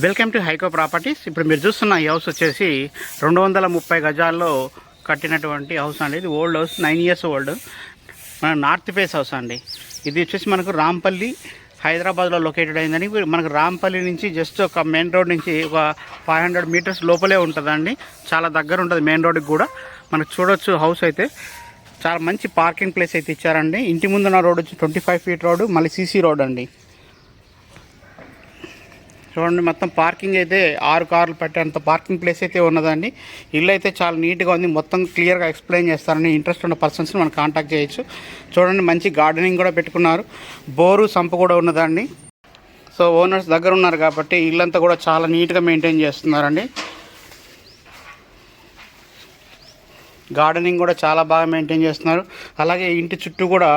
Welcome to హైకో properties. ఇప్పుడు మీరు చూస్తున్న ఈ హౌస్ వచ్చేసి రెండు వందల ముప్పై గజాల్లో కట్టినటువంటి హౌస్ అండి. ఇది old house nine years old. మన నార్త్ ఫేస్ హౌస్ అండి. ఇది వచ్చేసి మనకు రాంపల్లి హైదరాబాద్లో లొకేటెడ్ అయిందని మనకు రాంపల్లి నుంచి జస్ట్ ఒక మెయిన్ రోడ్ నుంచి ఒక ఫైవ్ హండ్రెడ్ మీటర్స్ లోపలే ఉంటుందండి. చాలా దగ్గర ఉంటుంది మెయిన్ రోడ్కి కూడా. మనకు చూడొచ్చు హౌస్ అయితే. చాలా మంచి పార్కింగ్ ప్లేస్ అయితే ఇచ్చారండి. ఇంటి ముందున్న రోడ్ వచ్చి ట్వంటీ ఫైవ్ ఫీట్ రోడ్ మళ్ళీ సీసీ రోడ్ అండి. చూడండి మొత్తం పార్కింగ్ అయితే ఆరు కార్లు పెట్టేంత పార్కింగ్ ప్లేస్ అయితే ఉన్నదండి. ఇల్లు అయితే చాలా నీట్గా ఉంది. మొత్తం క్లియర్గా ఎక్స్ప్లెయిన్ చేస్తారని ఇంట్రెస్ట్ ఉన్న పర్సన్స్ని మనం కాంటాక్ట్ చేయొచ్చు. చూడండి మంచి గార్డెనింగ్ కూడా పెట్టుకున్నారు. బోరు సంప కూడా ఉన్నదండి. సో ఓనర్స్ దగ్గర ఉన్నారు కాబట్టి ఇల్లంతా కూడా చాలా నీట్గా మెయింటైన్ చేస్తున్నారండి. గార్డెనింగ్ కూడా చాలా బాగా మెయింటైన్ చేస్తున్నారు. అలాగే ఇంటి చుట్టూ కూడా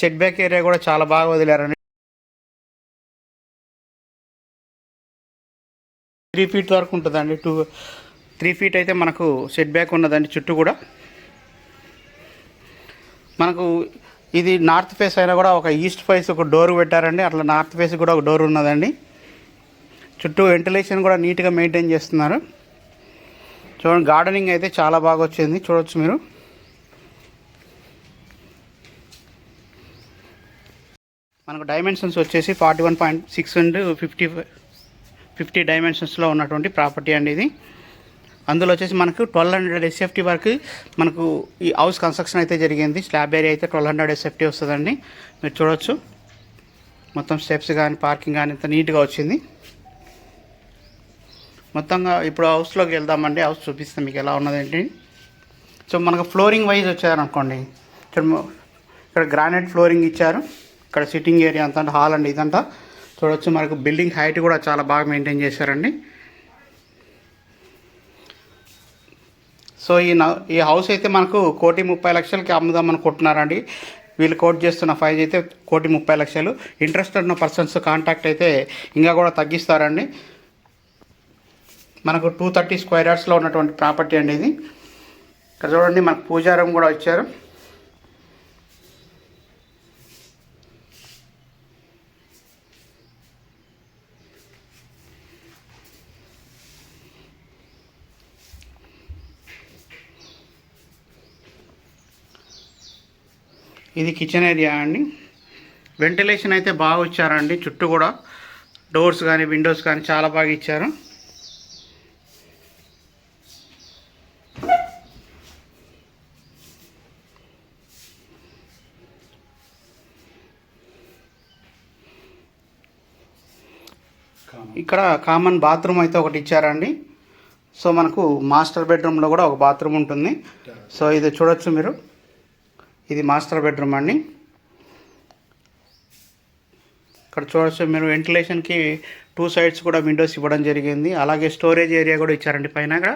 సెట్ బ్యాక్ ఏరియా కూడా చాలా బాగా వదిలారండి. త్రీ ఫీట్ వరకు ఉంటుందండి. టూ త్రీ ఫీట్ అయితే మనకు సెట్ బ్యాక్ ఉన్నదండి చుట్టూ కూడా. మనకు ఇది నార్త్ ఫేస్ అయినా కూడా ఒక ఈస్ట్ ఫేస్ ఒక డోర్ పెట్టారండి. అట్లా నార్త్ ఫేస్ కూడా ఒక డోర్ ఉన్నదండి. చుట్టూ వెంటిలేషన్ కూడా నీట్గా మెయింటైన్ చేస్తున్నారు. చూడండి గార్డెనింగ్ అయితే చాలా బాగా వచ్చింది. చూడవచ్చు మీరు. మనకు డైమెన్షన్స్ వచ్చేసి forty one point six and fifty five fifty డైమెన్షన్స్లో ఉన్నటువంటి ప్రాపర్టీ అండి ఇది. అందులో వచ్చేసి మనకు ట్వెల్వ్ హండ్రెడ్ ఎస్ఎఫ్టీ వరకు మనకు ఈ హౌస్ కన్స్ట్రక్షన్ అయితే జరిగింది. స్లాబ్ ఏరియా అయితే ట్వెల్వ్ హండ్రెడ్ ఎస్ఎఫ్టీ వస్తుందండి. మీరు చూడొచ్చు. మొత్తం స్టెప్స్ కానీ పార్కింగ్ కానీ ఇంత నీట్గా వచ్చింది. మొత్తంగా ఇప్పుడు హౌస్లోకి వెళ్దామండి. హౌస్ చూపిస్తాం మీకు ఎలా ఉన్నదేంటి. సో మనకు ఫ్లోరింగ్ వైజ్ వచ్చారనుకోండి. ఇక్కడ ఇక్కడ గ్రానైట్ ఫ్లోరింగ్ ఇచ్చారు. ఇక్కడ సిట్టింగ్ ఏరియా అంతా హాల్ అండి ఇదంతా. చూడొచ్చు. మనకు బిల్డింగ్ హైట్ కూడా చాలా బాగా మెయింటైన్ చేశారండి. సో ఈ ఈ హౌస్ అయితే మనకు కోటి ముప్పై లక్షలకి అమ్ముదాం అనుకుంటున్నారండి వీళ్ళు కోట్ చేస్తున్న ఫైజ్ అయితే కోటి ముప్పై లక్షలు. ఇంట్రెస్ట్ ఉన్న పర్సన్స్ కాంటాక్ట్ అయితే ఇంకా కూడా తగ్గిస్తారండి. మనకు టూ థర్టీ స్క్వేర్ యార్డ్స్లో ఉన్నటువంటి ప్రాపర్టీ అండి ఇది. ఇక్కడ చూడండి మనకు పూజారం కూడా ఇచ్చారు. ఇది కిచెన్ ఏరియా అండి. వెంటిలేషన్ అయితే బాగా ఇచ్చారండి చుట్టూ కూడా డోర్స్ కానీ విండోస్ కానీ చాలా బాగా ఇచ్చారు. ఇక్కడ కామన్ బాత్రూమ్ అయితే ఒకటి ఇచ్చారండి. సో మనకు మాస్టర్ బెడ్రూమ్లో కూడా ఒక బాత్రూమ్ ఉంటుంది. సో ఇది చూడొచ్చు మీరు. ఇది మాస్టర్ బెడ్రూమ్ అండి. ఇక్కడ చూడొచ్చు మీరు వెంటిలేషన్కి టూ సైడ్స్ కూడా విండోస్ ఇవ్వడం జరిగింది. అలాగే స్టోరేజ్ ఏరియా కూడా ఇచ్చారండి పైన ఇక్కడ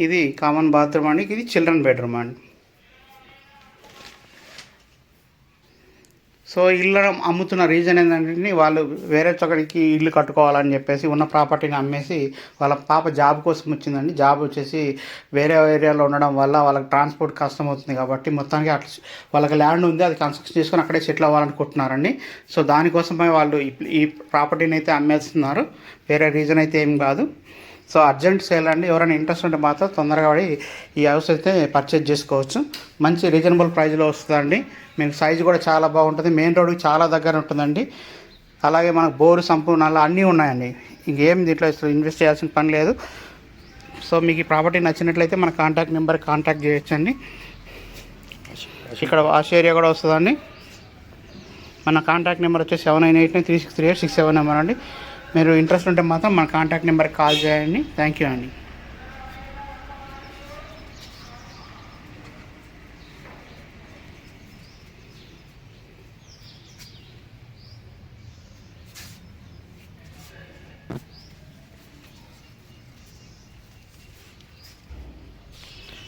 ఇది కామన్ బాత్రూమ్ అండి. ఇది చిల్డ్రన్ బెడ్రూమ్ అండి. సో ఇల్లు అమ్ముతున్న రీజన్ ఏంటంటే వాళ్ళు వేరే చోటకి ఇల్లు కట్టుకోవాలని చెప్పేసి ఉన్న ప్రాపర్టీని అమ్మేసి వాళ్ళ పాప జాబ్ కోసం వచ్చిందండి. జాబ్ వచ్చేసి వేరే ఏరియాలో ఉండడం వల్ల వాళ్ళకి ట్రాన్స్పోర్ట్ కష్టం అవుతుంది కాబట్టి మొత్తానికి అట్లా వాళ్ళకి ల్యాండ్ ఉంది అది కన్స్ట్రక్షన్ చేసుకొని అక్కడే సెటిల్ అవ్వాలనుకుంటున్నారండి సో దానికోసమే వాళ్ళు ఈ- ఈ ప్రాపర్టీని అయితే అమ్మేస్తున్నారు. వేరే రీజన్ అయితే ఏం కాదు. సో అర్జెంట్ సేల్ అండి. ఎవరైనా ఇంట్రెస్ట్ ఉంటే మాత్రం తొందరగా పడి ఈ హౌస్ అయితే పర్చేజ్ చేసుకోవచ్చు. మంచి రీజనబుల్ ప్రైజ్లో వస్తుందండి. మీకు సైజు కూడా చాలా బాగుంటుంది. మెయిన్ రోడ్కి చాలా దగ్గర ఉంటుందండి. అలాగే మనకు బోరు సంపూర్ణాలు అన్నీ ఉన్నాయండి. ఇంకేం దీంట్లో ఇన్వెస్ట్ చేయాల్సిన పని లేదు. సో మీకు ఈ ప్రాపర్టీ నచ్చినట్లయితే మన కాంటాక్ట్ నెంబర్ కాంటాక్ట్ చేయొచ్చండి. ఇక్కడ వాష్ ఏరియా కూడా వస్తుందండి. మన కాంటాక్ట్ నెంబర్ వచ్చి seven nine eight nine three six three eight six seven number అండి. మీరు ఇంట్రెస్ట్ ఉంటే మాత్రం మన కాంటాక్ట్ నెంబర్కి కాల్ చేయండి. థ్యాంక్ యూ అండి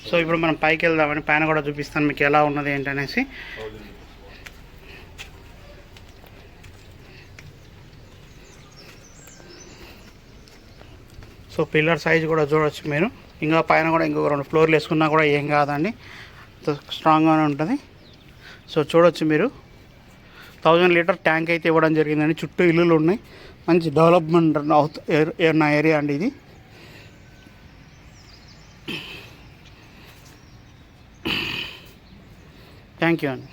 సో ఇప్పుడు మనం పైకి వెళ్దామని పైన కూడా చూపిస్తాను మీకు ఎలా ఉన్నది ఏంటనేసి. సో పిల్లర్ సైజ్ కూడా చూడవచ్చు మీరు. ఇంకా పైన కూడా ఇంకొక రెండు ఫ్లోర్లు వేసుకున్నా కూడా ఏం కాదండి. స్ట్రాంగ్గానే ఉంటుంది. సో చూడవచ్చు మీరు. థౌజండ్ లీటర్ ట్యాంక్ అయితే ఇవ్వడం జరిగిందండి. చుట్టూ ఇల్లులు ఉన్నాయి. మంచి డెవలప్మెంట్ అవుతు నా ఏరియా అండి ఇది. థ్యాంక్ యూ అండి.